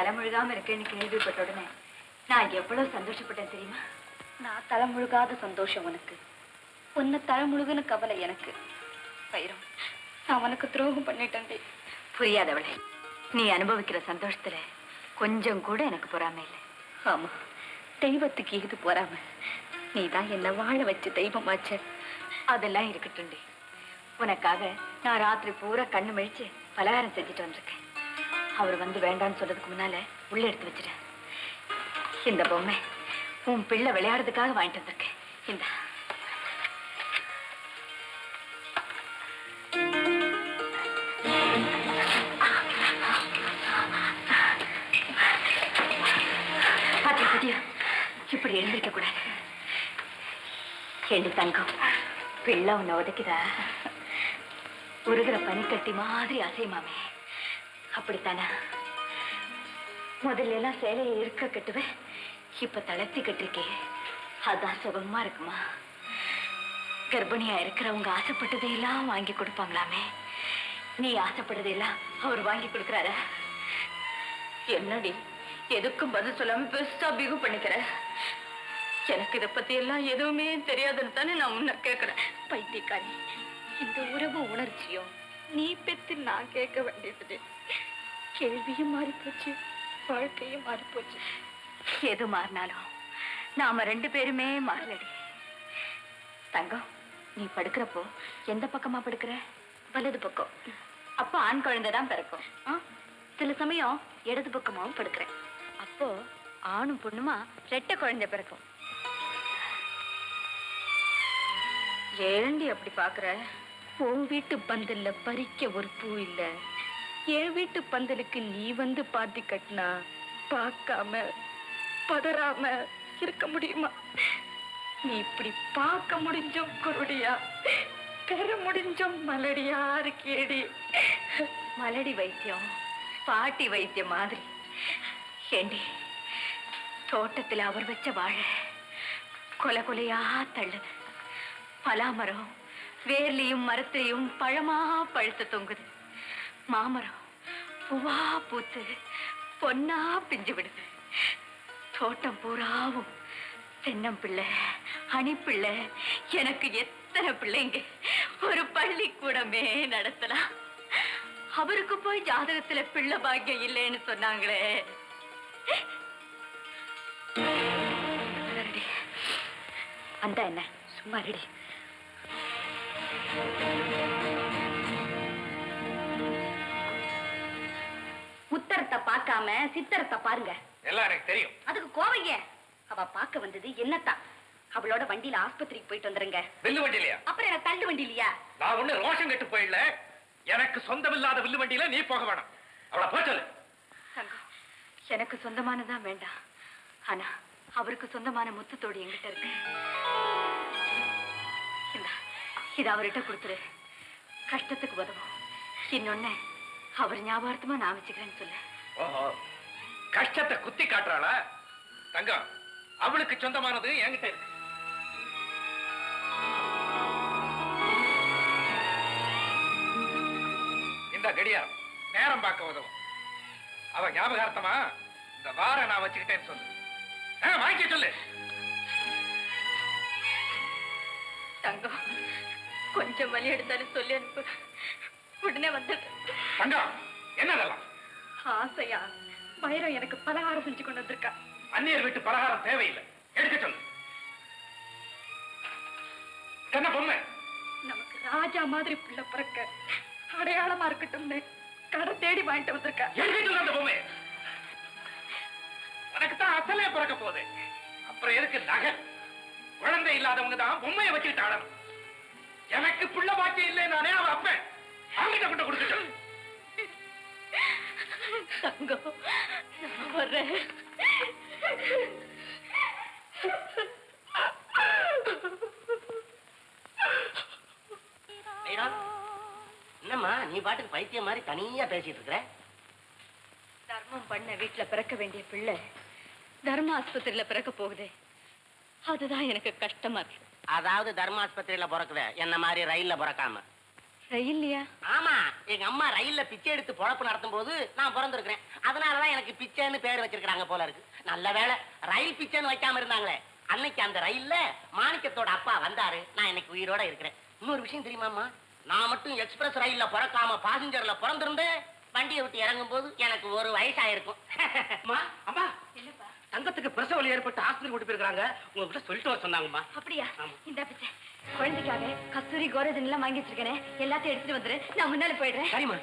தலைமுழுகாம இருக்கேன்னு கேள்விப்பட்ட உடனே நான் எவ்வளவு சந்தோஷப்பட்டேன் தெரியுமா? நான் தலைமுழுகாத சந்தோஷம் உனக்கு. உன்னை தலைமுழுகுன கவலை எனக்கு. வைரம் நான் உனக்கு துரோகம் பண்ணிட்டேன் புரியாதவளே நீ அனுபவிக்கிற சந்தோஷத்துல கொஞ்சம் கூட எனக்கு பொறாமை இல்லை. ஆமா தெய்வத்துக்கு இது பொறாம? நீ தான் என்ன வாழ வச்சு தெய்வமாச்ச. அதெல்லாம் இருக்கட்டும்டி உனக்காக நான் ராத்திரி பூரா கண்ணு மழிச்சு பலகாரம் செஞ்சுட்டு வந்திருக்கேன். அவர் வந்து வேண்டான்னு சொல்றதுக்கு முன்னால உள்ள எடுத்து வச்சிட்டேன் இந்த பொம்மை உன் பிள்ளை விளையாடுறதுக்காக வாங்கிட்டு வந்திருக்கேன். இந்த. இப்படி எழுந்திருக்க கூடாது. எழுதி தங்கம் பிள்ளை உன்னை உதைக்குதா உருகிற பனிக்கட்டி மாதிரி அசைமாமே அப்படித்தானா? முதல்ல எல்லாம் சேலையை இருக்க கட்டுவேன். இப்ப தளர்த்தி கட்டிருக்கே அதான் சுகமா இருக்குமா? கர்ப்பிணியா இருக்கிறவங்க ஆசைப்பட்டதையெல்லாம் வாங்கி கொடுப்பாங்களாமே. நீ ஆசைப்பட்டதையெல்லாம் அவர் வாங்கி கொடுக்குறாரா? என்னடி எதுக்கும் பதில் சொல்லாம பெருசா பிகு பண்ணிக்கிற? எனக்கு இதை பத்தி எல்லாம் எதுவுமே தெரியாதுன்னு தானே நான் உன்னை கேக்குறேன். பைத்தியக்காரி இந்த உறவு உணர்ச்சியும் நீ பெத்து நான் கேட்க வேண்டியது. கேள்வியும் மாறி போச்சு வாழ்க்கையும் மாறி போச்சு எது மாறினாலும் நாம ரெண்டு பேருமே மாறலடி. தங்கம் நீ படுக்கிறப்போ எந்த பக்கமா படுக்கிற? வலது பக்கம். அப்போ ஆண் குழந்தை தான் பிறக்கும். ஆ? சில சமயம் இடது பக்கமாவும் படுக்கிறேன். அப்போ ஆணும் பொண்ணுமா ரெட்டை குழந்தை பிறக்கும். ஏண்டி அப்படி பாக்குற உன் வீட்டு பந்தல்ல பறிக்க ஒரு பூ இல்ல. என் வீட்டு பந்தலுக்கு நீ வந்து பாத்தி கட்டினா பார்க்காம பதறாம இருக்க முடியுமா? நீ இப்படி பார்க்க முடிஞ்சும் குருடியா? பெற முடிஞ்சும் மலடியா இருக்கேடி. மலடி வைத்தியம் பாட்டி வைத்தியம் மாதிரி. ஏண்டி தோட்டத்தில் அவர் வச்ச வாழை கொலை கொலையா தள்ளுது. பலாமரம் வேர்லையும் மரத்திலையும் பழமா பழுத்து தொங்குது. மாமரம் பூவா பூத்து பொன்னா பிஞ்சு விடுது. தோட்டம் பூராவும் தென்னம்பிள்ளை அணிப்பிள்ளை எனக்கு எத்தனை பிள்ளைங்க? ஒரு பள்ளிக்கூடமே நடத்தலாம். அவருக்கு போய் ஜாதகத்துல பிள்ளை பாக்கியம் இல்லைன்னு சொன்னாங்களே. அந்த என்ன? சும்மா ரெடி உத்தரத்தை பார்க்காம சித்தரத்தை பாருங்க. எல்லாம் எனக்கு தெரியும். அதுக்கு கோவைங்க அவ பார்க்க வந்தது என்னத்தான்? அவளோட வண்டியில ஆஸ்பத்திரிக்கு போயிட்டு வந்துருங்க. வில்லு வண்டி இல்லையா? அப்புறம் என்ன தள்ளு வண்டி இல்லையா? நான் ஒண்ணு ரோஷம் கட்டு போயிடல எனக்கு சொந்தமில்லாத வில்லு வண்டியில நீ போக வேணாம். அவளை போய் சொல்லு. தங்கம் எனக்கு சொந்தமானதான் வேண்டாம். ஆனா அவருக்கு சொந்தமான முத்துத்தோடு என்கிட்ட இருக்கு. இத அவர்கிட்ட கொடுத்துரு. கஷ்டத்துக்கு உதவும். இன்னொன்னு அவர் ஞாபகார்த்தமா நான் வச்சுக்கிறேன்னு சொல்லு. ஓஹோ கஷ்டத்தை குத்தி காட்டுறாளா? தங்கம் அவளுக்கு சொந்தமானது என்கிட்ட இருக்கு. இந்த கடியாரம் நேரம் பார்க்க உதவும். அவ ஞாபகார்த்தமா இந்த வார நான் வச்சுக்கிட்டேன்னு சொல்லு. வாங்கிக்க சொல்லு. தங்கம் கொஞ்சம் வலி எடுத்தாலும் சொல்லி அனுப்பு. உடனே வந்துடு. தங்கம் என்னதெல்லாம்? ஆசையா? பைரம் எனக்கு பலகாரம் செஞ்சு கொண்டு வந்திருக்கா. அந்நியர் வீட்டு பலகாரம் தேவையில்லை. எடுக்க சொல்லு. என்ன பொம்மை. நமக்கு ராஜா மாதிரி பிள்ளை பிறக்க அடையாளமா இருக்கட்டும்னு கடை தேடி வாங்கிட்டு வந்திருக்கா. எடுக்க சொல்லு அந்த பொம்மை. உனக்கு தான் அசலே பிறக்க போகுது. அப்புறம் எதுக்கு நகை? குழந்தை இல்லாதவங்க தான் பொம்மையை வச்சுக்கிட்டு ஆடணும். எனக்கு புள்ள பாக்கி இல்லை நானே அவன் அப்பன் அவங்கிட்ட கொண்டு சொல்லு தங்கம். நான் வர்றேன். என்னம்மா நீ பாட்டுக்கு பைத்தியம் மாதிரி தனியா பேசிட்டு இருக்கிற தர்மம் பண்ண வீட்டுல பிறக்க வேண்டிய பிள்ளை தர்ம ஆஸ்பத்திரியில பிறக்க போகுதே. அதுதான் எனக்கு கஷ்டமா இருக்கு. அதாவது தர்மாஸ்பத்திரியில பிறக்குத என்ன மாதிரி ரயில்ல பிறக்காம. ரயில்லையா? ஆமா எங்க அம்மா ரயில்ல பிச்சை எடுத்து பொழப்பு நடத்தும் போது நான் பிறந்திருக்கிறேன். அதனாலதான் எனக்கு பிச்சைன்னு பேர் வச்சிருக்காங்க போல இருக்கு. நல்ல வேளை ரயில் பிச்சைன்னு வைக்காம இருந்தாங்களே. அன்னைக்கு அந்த ரயில்ல மாணிக்கத்தோட அப்பா வந்தாரு. நான் இன்னைக்கு உயிரோட இருக்கிறேன். இன்னொரு விஷயம் தெரியுமாமா நான் மட்டும் எக்ஸ்பிரஸ் ரயில்ல பிறக்காம பாசஞ்சர்ல பிறந்திருந்தேன். வண்டியை விட்டு இறங்கும் போது எனக்கு ஒரு வயசாயிருக்கும். அம்மா அம்மா தங்கத்துக்கு பிரசவ வலி ஏற்பட்டு ஆஸ்பத்திரி கூட்டி போயிருக்காங்க உங்ககிட்ட சொல்லிட்டு வர சொன்னாங்கம்மா. அப்படியா. இந்த பிச்சை. குழந்தைக்காக கஸ்தூரி கோரஜன் எல்லாம் வாங்கி வச்சிருக்கேனே. எல்லாத்தையும் எடுத்துட்டு வந்துரு. நான் முன்னால போயிடுறேன். சரிம்மா.